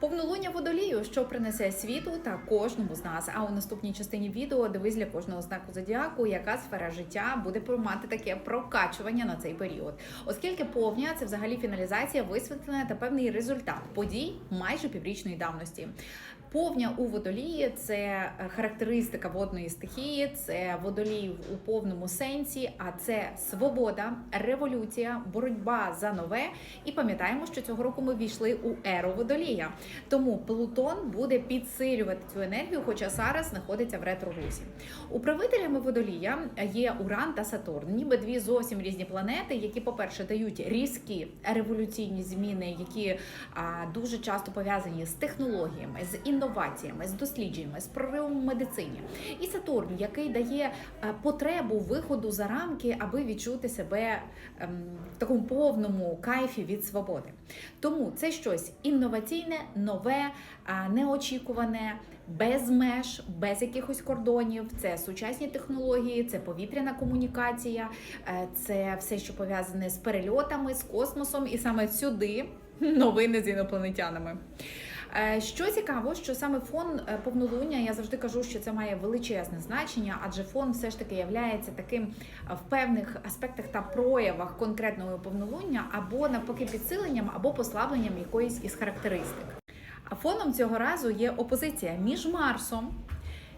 Повнолуння водолію, що принесе світу та кожному з нас. А у наступній частині відео дивись для кожного знаку зодіаку, яка сфера життя буде мати таке прокачування на цей період. Оскільки повня це взагалі фіналізація, висвітлення та певний результат подій майже піврічної давності. Повня у водолії це характеристика водної стихії, це водолій у повному сенсі, а це свобода, революція, боротьба за нове. І пам'ятаємо, що цього року ми війшли у еру водолія. Тому Плутон буде підсилювати цю енергію, хоча зараз знаходиться в ретрорусі. Управителями водолія є Уран та Сатурн, ніби дві зовсім різні планети, які, по-перше, дають різкі революційні зміни, які а, дуже часто пов'язані з технологіями, з інноваціями, з дослідженнями, з проривом в медицині. І Сатурн, який дає е, потребу виходу за рамки, аби відчути себе ем, в такому повному кайфі від свободи. Тому це щось інноваційне, нове, неочікуване. Без меж, без якихось кордонів, це сучасні технології, це повітряна комунікація, е, це все, що пов'язане з перельотами, з космосом, і саме сюди новини з інопланетянами. Е, Що цікаво, що саме фон е, повнолуння, я завжди кажу, що це має величезне значення, адже фон все ж таки являється таким е, в певних аспектах та проявах конкретного повнолуння, або навпаки підсиленням, або послабленням якоїсь із характеристик. А фоном цього разу є опозиція між Марсом.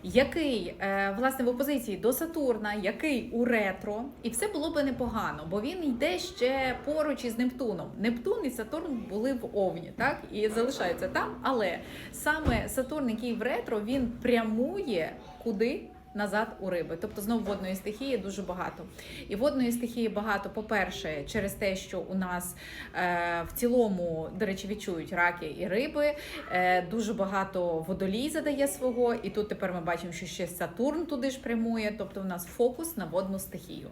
Який е, власне в опозиції до Сатурна, який у ретро, і все було би непогано, бо він йде ще поруч із Нептуном. Нептун і Сатурн були в Овні, так і залишаються там. Але саме Сатурн, який в ретро, він прямує куди? Назад у риби, тобто знову водної стихії дуже багато. І водної стихії багато, по-перше, через те, що у нас е, в цілому, до речі, відчують раки і риби. Е, дуже багато водолій задає свого, і тут тепер ми бачимо, що ще Сатурн туди ж прямує, тобто у нас фокус на водну стихію.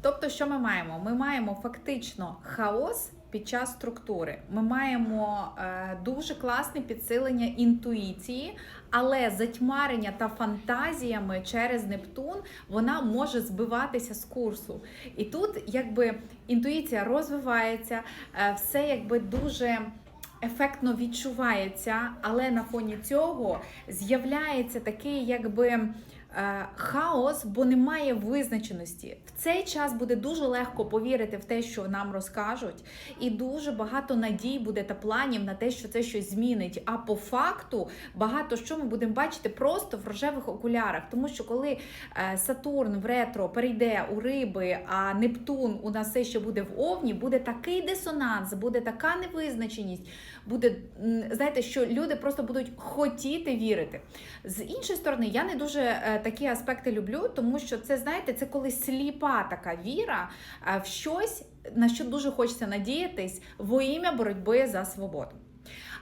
Тобто, що ми маємо? Ми маємо фактично хаос під час структури. Ми маємо е, дуже класне підсилення інтуїції, але затьмарення та фантазіями через Нептун вона може збиватися з курсу. І тут якби інтуїція розвивається, е, все якби дуже. Ефектно відчувається, але на фоні цього з'являється такий, якби хаос, бо немає визначеності. В цей час буде дуже легко повірити в те, що нам розкажуть, і дуже багато надій буде та планів на те, що це щось змінить. А по факту багато що ми будемо бачити просто в рожевих окулярах. Тому що коли е, Сатурн в ретро перейде у риби, а Нептун у нас все ще буде в Овні, буде такий дисонанс, буде така невизначеність. Буде знаєте, що люди просто будуть хотіти вірити. З іншої сторони, я не дуже е, такі аспекти люблю, тому що це знаєте, це коли сліпа така віра е, в щось, на що дуже хочеться надіятись во ім'я боротьби за свободу.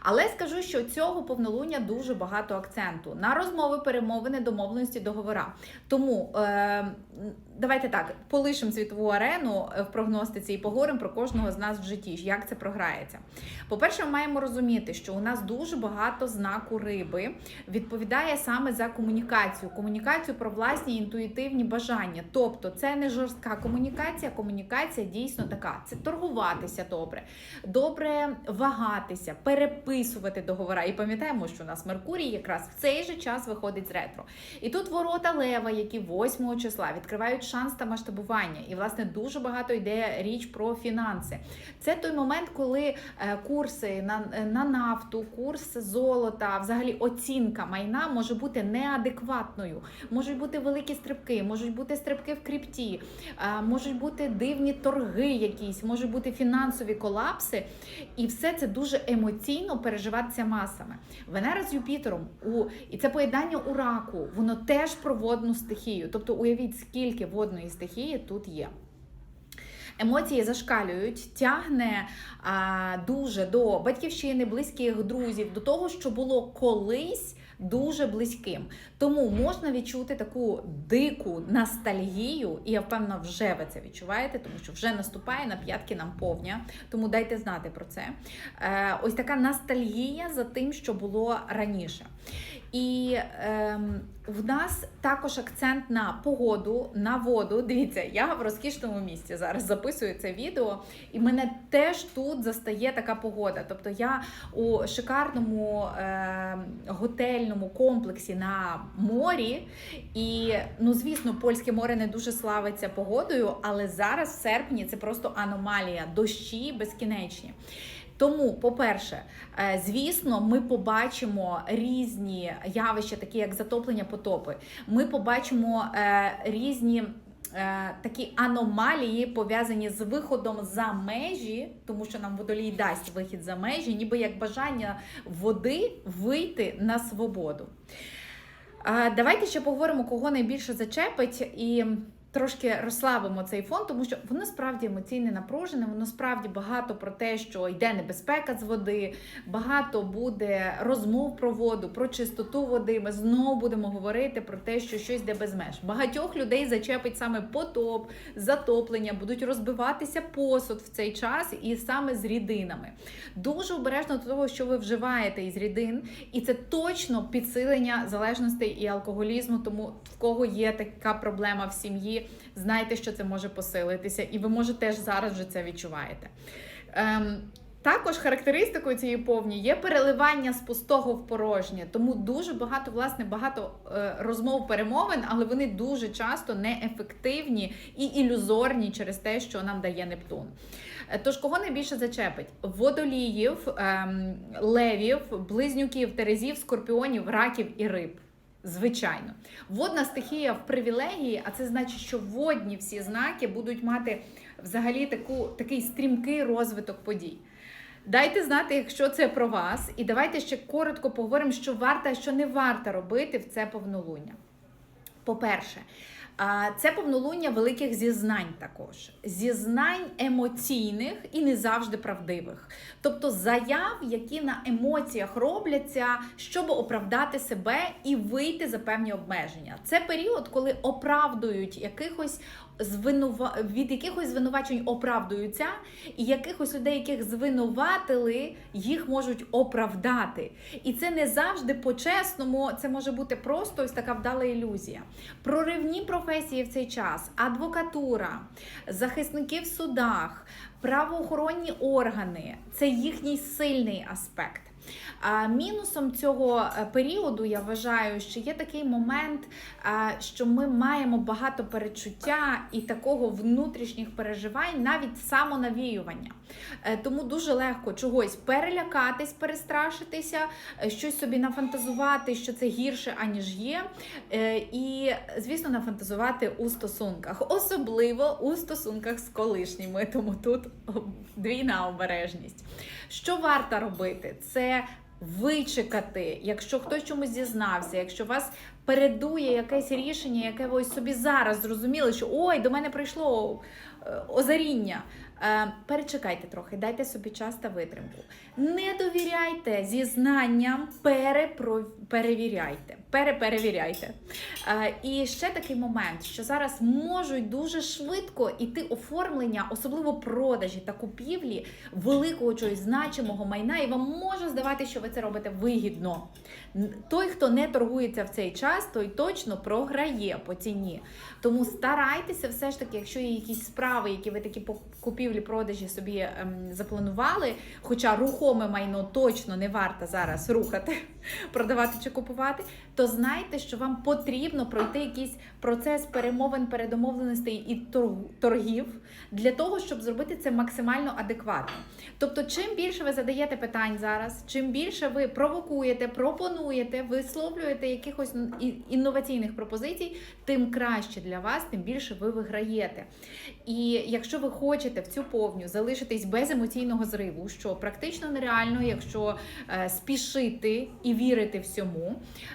Але скажу, що цього повнолуння дуже багато акценту на розмови, перемовини, домовленості, договора. Тому е, давайте так полишимо світову арену в прогностиці і поговоримо про кожного з нас в житті, як це програється. По-перше, ми маємо розуміти, що у нас дуже багато знаку риби відповідає саме за комунікацію, комунікацію про власні інтуїтивні бажання. Тобто, це не жорстка комунікація, комунікація дійсно така: це торгуватися добре, добре вагатися, переписувати договора. І пам'ятаємо, що у нас Меркурій якраз в цей же час виходить з ретро. І тут ворота Лева, які 8 числа відкривають шанс та масштабування. І, власне, дуже багато йде річ про фінанси. Це той момент, коли е, курси на, на нафту, курс золота, взагалі оцінка майна може бути неадекватною. Можуть бути великі стрибки, можуть бути стрибки в крипті, е, можуть бути дивні торги, якісь, можуть бути фінансові колапси. І все це дуже емоційно переживатися масами. Венера з Юпітером у і це поєднання у раку, воно теж про водну стихію. Тобто, уявіть, скільки водної стихії тут є. Емоції зашкалюють, тягне а, дуже до батьківщини, близьких друзів, до того, що було колись дуже близьким. Тому можна відчути таку дику ностальгію, і я впевнена, вже ви це відчуваєте, тому що вже наступає на п'ятки нам повня. Тому дайте знати про це. Е, ось така ностальгія за тим, що було раніше. І ем, в нас також акцент на погоду, на воду. Дивіться, я в розкішному місці зараз записую це відео, і мене теж тут застає така погода. Тобто я у шикарному е, готельному комплексі на морі. І, ну, звісно, польське море не дуже славиться погодою, але зараз в серпні це просто аномалія, дощі безкінечні. Тому, по-перше, е, звісно, ми побачимо різні явища, такі як затоплення потопи. Ми побачимо е, різні. е, Такі аномалії пов'язані з виходом за межі, тому що нам водолій дасть вихід за межі, ніби як бажання води вийти на свободу. Давайте ще поговоримо, кого найбільше зачепить, і трошки розслабимо цей фон, тому що воно справді емоційне напружене, воно справді багато про те, що йде небезпека з води, багато буде розмов про воду, про чистоту води. Ми знову будемо говорити про те, що щось йде без меж. Багатьох людей зачепить саме потоп, затоплення, будуть розбиватися посуд в цей час і саме з рідинами. Дуже обережно до того, що ви вживаєте із рідин, і це точно підсилення залежностей і алкоголізму. Тому в кого є така проблема в сім'ї, знайте, що це може посилитися, і ви може теж зараз вже це відчуваєте. Ем, також характеристикою цієї повні є переливання з пустого в порожнє, тому дуже багато, власне, багато е, розмов перемовин, але вони дуже часто неефективні і ілюзорні через те, що нам дає Нептун. Е, Тож кого найбільше зачепить? Водоліїв, ем, левів, близнюків, терезів, скорпіонів, раків і риб. Звичайно, водна стихія в привілегії, а це значить, що водні всі знаки будуть мати взагалі таку, такий стрімкий розвиток подій. Дайте знати, якщо це про вас, і давайте ще коротко поговоримо, що варто, а що не варто робити в це повнолуння. По-перше, це повнолуння великих зізнань також. Зізнань емоційних і не завжди правдивих. Тобто заяв, які на емоціях робляться, щоб оправдати себе і вийти за певні обмеження. Це період, коли оправдують якихось звинува... від якихось звинувачень оправдуються, і якихось людей, яких звинуватили, їх можуть оправдати. І це не завжди по-чесному, це може бути просто ось така вдала ілюзія. Проривні професії в цей час, адвокатура, захисники в судах, правоохоронні органи це їхній сильний аспект. Мінусом цього е, періоду я вважаю, що є такий момент, що ми маємо багато перечуття і такого внутрішніх переживань, навіть самонавіювання. Е, Тому дуже легко чогось перелякатись, перестрашитися, е, щось собі нафантазувати, що це гірше, аніж є. І, звісно, нафантазувати у стосунках, особливо у стосунках з колишніми. Тому тут двійна обережність. Що варто робити? Це вичекати, якщо хтось чомусь дізнався, якщо вас передує якесь рішення, яке ви ось собі зараз зрозуміли, що ой, до мене прийшло озаріння. Е, Перечекайте трохи, дайте собі час та витримку. Не довіряйте зізнанням, перевіряйте. Переперевіряйте. Е, І ще такий момент, що зараз можуть дуже швидко іти оформлення, особливо продажі та купівлі великого чогось значимого майна, і вам може здавати, що ви це робите вигідно. Той, хто не торгується в цей час, той точно програє по ціні. Тому старайтеся все ж таки, якщо є якісь справи, які ви такі по купівлі-продажі собі ем, запланували, хоча рухоме майно точно не варто зараз рухати, продавати чи купувати, то знайте, що вам потрібно пройти якийсь процес перемовин, передомовленостей і торгів для того, щоб зробити це максимально адекватно. Тобто, чим більше ви задаєте питань зараз, чим більше ви провокуєте, пропонуєте, висловлюєте якихось інноваційних пропозицій, тим краще для вас, тим більше ви виграєте. І якщо ви хочете в цю повню залишитись без емоційного зриву, що практично нереально, якщо е, спішити і вірити всьому,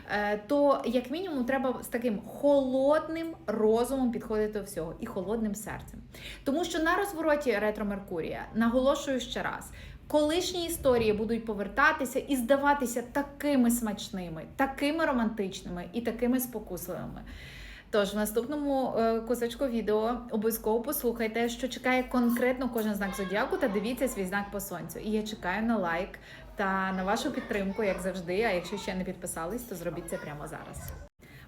е, то як мінімум треба з таким холодним розумом підходити до всього і холодним серцем. Тому що на розвороті ретро Меркурія, наголошую ще раз. Колишні історії будуть повертатися і здаватися такими смачними, такими романтичними і такими спокусливими. Тож в наступному е, кусочку відео обов'язково послухайте, що чекає конкретно кожен знак зодіаку, та дивіться свій знак по сонцю. І я чекаю на лайк та на вашу підтримку, як завжди. А якщо ще не підписались, то зробіть це прямо зараз.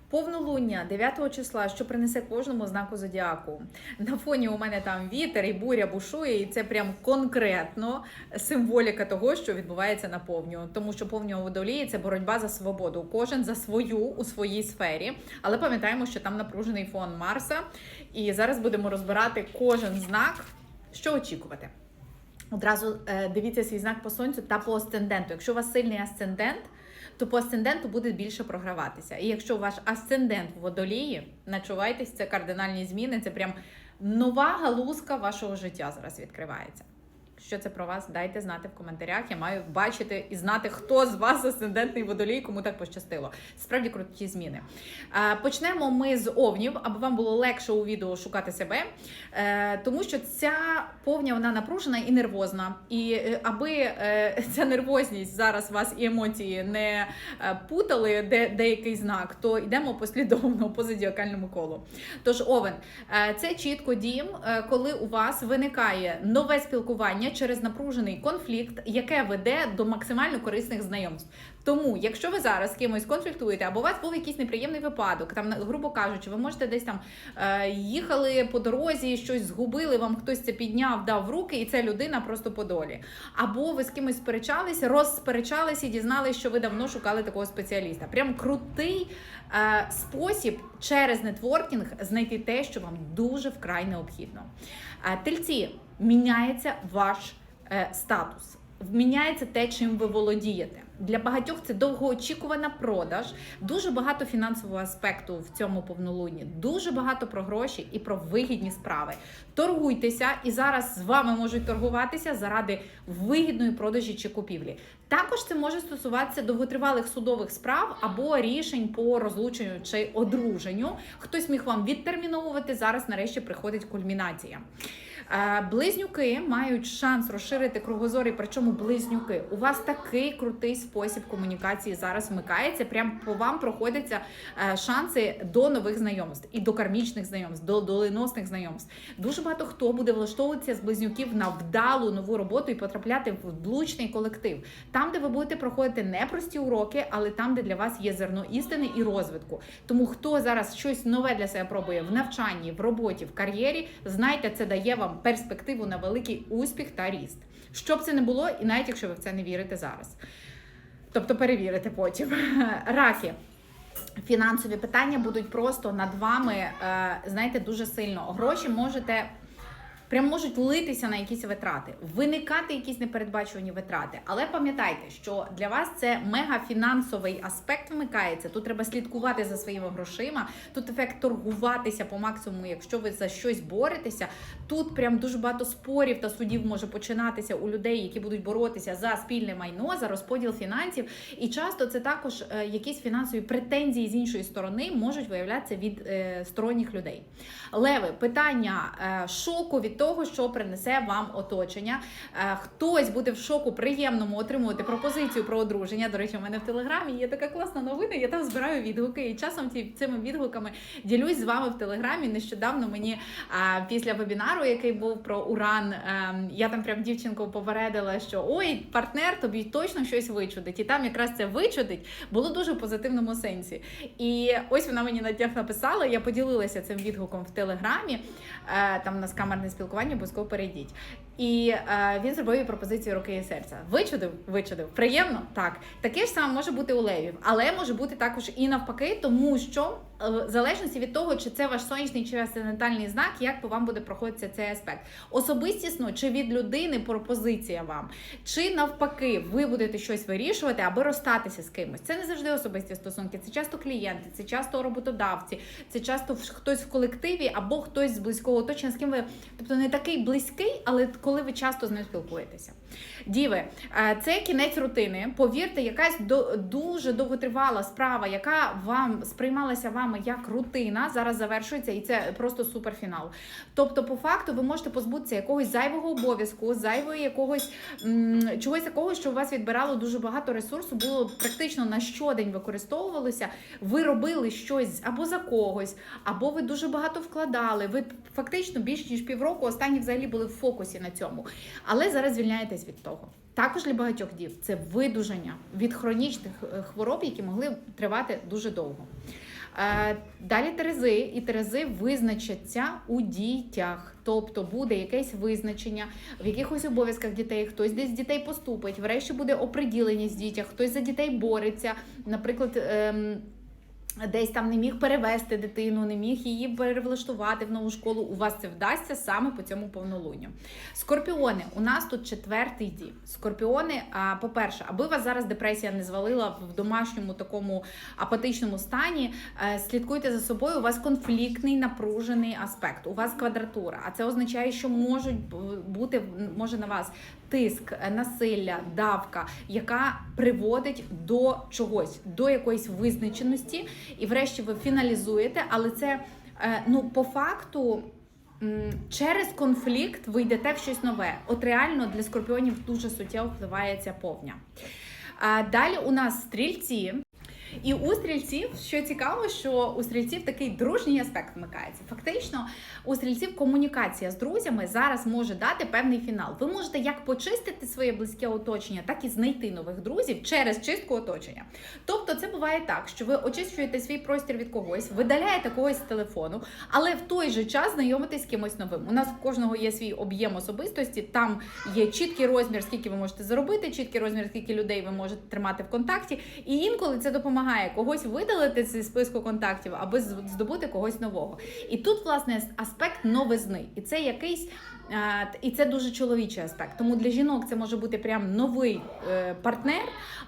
Повнолуння 9 числа, що принесе кожному знаку зодіаку. На фоні у мене там вітер і буря бушує, і це прям конкретно символіка того, що відбувається на повню. Тому що повня у водолії це боротьба за свободу. Кожен за свою у своїй сфері. Але пам'ятаємо, що там напружений фон Марса. І зараз будемо розбирати кожен знак, що очікувати. Одразу е, дивіться свій знак по сонцю та по асценденту. Якщо у вас сильний асцендент, то по асценденту буде більше програватися. І якщо ваш асцендент в водолії, начувайтесь, це кардинальні зміни, це прям нова галузка вашого життя зараз відкривається. Що це про вас? Дайте знати в коментарях. Я маю бачити і знати, хто з вас асцендентний водолій, кому так пощастило. Справді круті зміни. Е, Почнемо ми з овнів, аби вам було легше у відео шукати себе, Е, тому що ця повня вона напружена і нервозна. І е, аби ця нервозність зараз вас і емоції не путали, де деякий знак, то йдемо послідовно по зодіакальному колу. Тож, овен, це чітко дім, коли у вас виникає нове спілкування через напружений конфлікт, яке веде до максимально корисних знайомств. Тому, якщо ви зараз з кимось конфліктуєте, або у вас був якийсь неприємний випадок, там, грубо кажучи, ви можете десь там е, їхали по дорозі, щось згубили, вам хтось це підняв, дав в руки, і це людина просто по долі. Або ви з кимось сперечалися, розсперечалися і дізналися, що ви давно шукали такого спеціаліста. Прям крутий е, спосіб через нетворкінг знайти те, що вам дуже вкрай необхідно. Е, тельці міняється ваш е, статус. Міняється те, чим ви володієте. Для багатьох це довгоочікувана продаж, дуже багато фінансового аспекту в цьому повнолунні, дуже багато про гроші і про вигідні справи. Торгуйтеся, і зараз з вами можуть торгуватися заради вигідної продажі чи купівлі. Також це може стосуватися довготривалих судових справ або рішень по розлученню чи одруженню. Хтось міг вам відтерміновувати. Зараз нарешті приходить кульмінація. Близнюки мають шанс розширити кругозор, і причому близнюки. У вас такий крутий спосіб комунікації зараз вмикається. Прям по вам проходяться е, шанси до нових знайомств і до кармічних знайомств, до доленосних знайомств. Дуже багато хто буде влаштовуватися з близнюків на вдалу нову роботу і потрапляти в блучний колектив. Там, де ви будете проходити не прості уроки, але там, де для вас є зерно істини і розвитку. Тому хто зараз щось нове для себе пробує в навчанні, в роботі, в кар'єрі, знайте, це дає вам перспективу на великий успіх та ріст. Що б це не було, і навіть якщо ви в це не вірите зараз. Тобто перевірите потім. Раки. Фінансові питання будуть просто над вами, е, знаєте, дуже сильно. Гроші можете. Прям можуть литися на якісь витрати, виникати якісь непередбачувані витрати. Але пам'ятайте, що для вас це мегафінансовий аспект вмикається. Тут треба слідкувати за своїми грошима. Тут ефект торгуватися по максимуму, якщо ви за щось боретеся. Тут прям дуже багато спорів та судів може починатися у людей, які будуть боротися за спільне майно, за розподіл фінансів. І часто це також е, якісь фінансові претензії з іншої сторони можуть виявлятися від е, сторонніх людей. Леви, питання е, шоку від того, що принесе вам оточення. Е, Хтось буде в шоку приємному отримувати пропозицію про одруження. До речі, у мене в телеграмі є така класна новина. Я там збираю відгуки і часом цими відгуками ділюсь з вами в телеграмі. Нещодавно мені після вебінару, який був про уран, ем, я там прям дівчинку попередила, що ой, партнер тобі точно щось вичудить. І там якраз це вичудить було дуже в позитивному сенсі. І ось вона мені на днях написала. Я поділилася цим відгуком в телеграмі. Е, Там у нас камерне спілкування, обов'язково перейдіть. І е, він зробив пропозицію руки і серця. Вичудив, вичудив. Приємно? Так. Таке ж саме може бути у левів, але може бути також і навпаки, тому що в залежності від того, чи це ваш сонячний чи асцендентальний знак, як по вам буде проходитися цей аспект. Особистісно чи від людини пропозиція вам, чи навпаки, ви будете щось вирішувати, аби розстатися з кимось. Це не завжди особисті стосунки, це часто клієнти, це часто роботодавці, це часто хтось в колективі або хтось з близького оточення, з ким ви, тобто не такий близький, але коли ви часто з ним спілкуєтеся. Діви, е, це кінець рутини. Повірте, якась дуже довготривала справа, яка вам сприймалася вами як рутина, зараз завершується, і це просто суперфінал. Тобто, по факту, ви можете позбутися якогось зайвого обов'язку, зайвої якогось м, чогось такого, що у вас відбирало дуже багато ресурсу, було практично на щодень використовувалося. Ви робили щось або за когось, або ви дуже багато вкладали. Ви фактично більш ніж півроку останні взагалі були в фокусі на цьому. Але зараз звільняєтесь від того. Також для багатьох дів це видужання від хронічних е, хвороб, які могли тривати дуже довго. Е, Далі терези, і терези визначаться у дітях, тобто буде якесь визначення в якихось обов'язках дітей, хтось десь дітей поступить, врешті буде оприділеність дітях, хтось за дітей бореться. Наприклад, ем, десь там не міг перевести дитину, не міг її перевлаштувати в нову школу. У вас це вдасться саме по цьому повнолунню. Скорпіони, у нас тут четвертий дім. Скорпіони, по-перше, аби вас зараз депресія не звалила в домашньому такому апатичному стані, е, слідкуйте за собою. У вас конфліктний напружений аспект. У вас квадратура. А це означає, що можуть бути може на вас тиск, е, насилля, давка, яка приводить до чогось, до якоїсь визначеності, і врешті ви фіналізуєте, але це е, ну по факту. Через конфлікт ви йдете в щось нове. От реально для скорпіонів дуже суттєво впливає ця повня. Далі у нас стрільці. І у стрільців, що цікаво, що у стрільців такий дружній аспект вмикається. Фактично, у стрільців комунікація з друзями зараз може дати певний фінал. Ви можете як почистити своє близьке оточення, так і знайти нових друзів через чистку оточення. Тобто, це буває так, що ви очищуєте свій простір від когось, видаляєте когось з телефону, але в той же час знайомитесь з кимось новим. У нас у кожного є свій об'єм особистості. Там є чіткий розмір, скільки ви можете заробити, чіткий розмір, скільки людей ви можете тримати в контакті. І інколи це допомагає когось видалити зі списку контактів, аби здобути когось нового. І тут, власне, аспект новизни, і це якийсь. І це дуже чоловічий аспект. Тому для жінок це може бути прям новий е, партнер,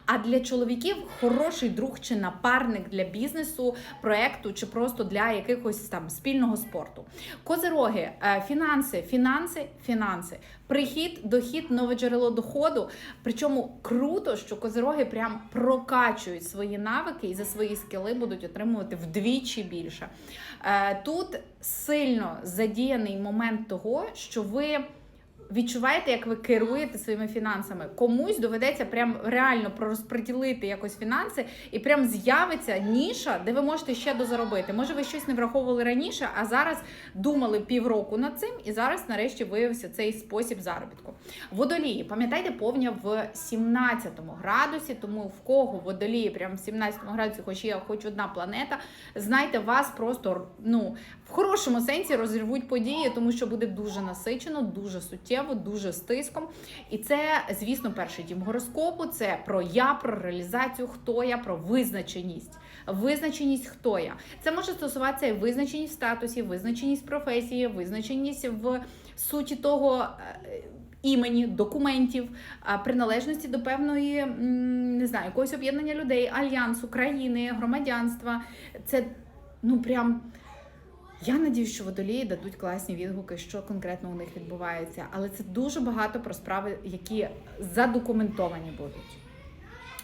а для чоловіків хороший друг чи напарник для бізнесу, проекту чи просто для якихось там спільного спорту. Козироги, е, фінанси, фінанси, фінанси. Прихід, дохід, нове джерело доходу. Причому круто, що козироги прям прокачують свої навики і за свої скіли будуть отримувати вдвічі більше. Е, Тут сильно задіяний момент того, що ви. Відчуваєте, як ви керуєте своїми фінансами. Комусь доведеться прям реально пророзподілити якось фінанси, і прям з'явиться ніша, де ви можете ще дозаробити. Може, ви щось не враховували раніше, а зараз думали півроку над цим, і зараз нарешті виявився цей спосіб заробітку. Водолії, пам'ятайте, повня в 17 градусі, тому в кого водолії прям в 17 градусі, хоч є хоч одна планета, знайте, вас просто ну в хорошому сенсі розірвуть події, тому що буде дуже насичено, дуже суттєво, дуже з тиском. І це, звісно, перший дім гороскопу. Це про я, про реалізацію, хто я, про визначеність. Визначеність, хто я. Це може стосуватися і визначеність в статусі, визначеність в професії, визначеність в суті того. е, Імені, документів, приналежності до певної не знаю, якогось об'єднання людей, альянсу, країни, громадянства. Це ну прям. Я надію, що водолії дадуть класні відгуки, що конкретно у них відбувається, але це дуже багато про справи, які задокументовані будуть.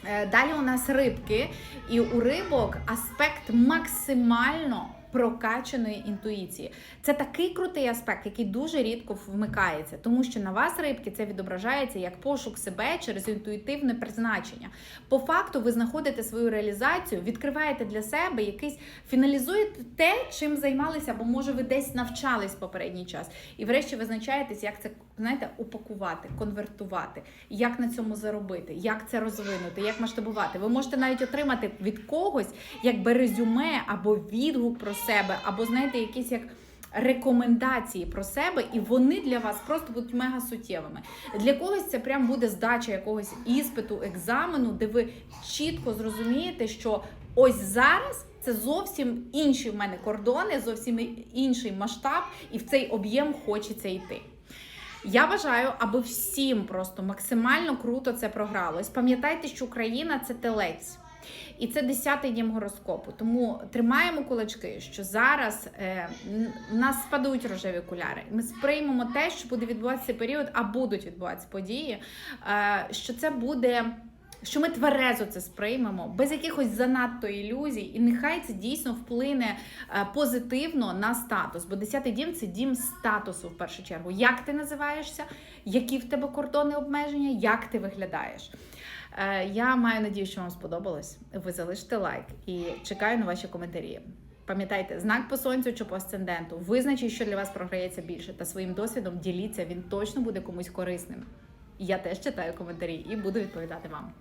Е, Далі у нас рибки, і у рибок аспект максимально прокачаної інтуїції. Це такий крутий аспект, який дуже рідко вмикається, тому що на вас рибки це відображається як пошук себе через інтуїтивне призначення. По факту, ви знаходите свою реалізацію, відкриваєте для себе якийсь, фіналізуєте те, чим займалися, або може ви десь навчались попередній час. І врешті визначаєтесь, як це знаєте, упакувати, конвертувати, як на цьому заробити, як це розвинути, як масштабувати. Ви можете навіть отримати від когось якби резюме або відгук про себе, або знаєте, якісь як. Рекомендації про себе, і вони для вас просто будуть мега суттєвими. Для когось це прям буде здача якогось іспиту, екзамену, де ви чітко зрозумієте, що ось зараз це зовсім інші в мене кордони, зовсім інший масштаб, і в цей об'єм хочеться йти. Я бажаю, аби всім просто максимально круто це програлось. Пам'ятайте, що Україна це телець. І це 10-й дім гороскопу. Тому тримаємо кулачки, що зараз е, нас спадуть рожеві окуляри. Ми сприймемо те, що буде відбуватися період, а будуть відбуватися події. Е, що це буде. Що ми тверезо це сприймемо, без якихось занадто ілюзій, і нехай це дійсно вплине е, позитивно на статус. Бо 10-й дім це дім статусу в першу чергу. Як ти називаєшся, які в тебе кордони обмеження, як ти виглядаєш. Е, Я маю надію, що вам сподобалось. Ви залишите лайк і чекаю на ваші коментарі. Пам'ятайте, знак по сонцю чи по асценденту. Визначіть, що для вас програється більше, та своїм досвідом діліться, він точно буде комусь корисним. Я теж читаю коментарі і буду відповідати вам.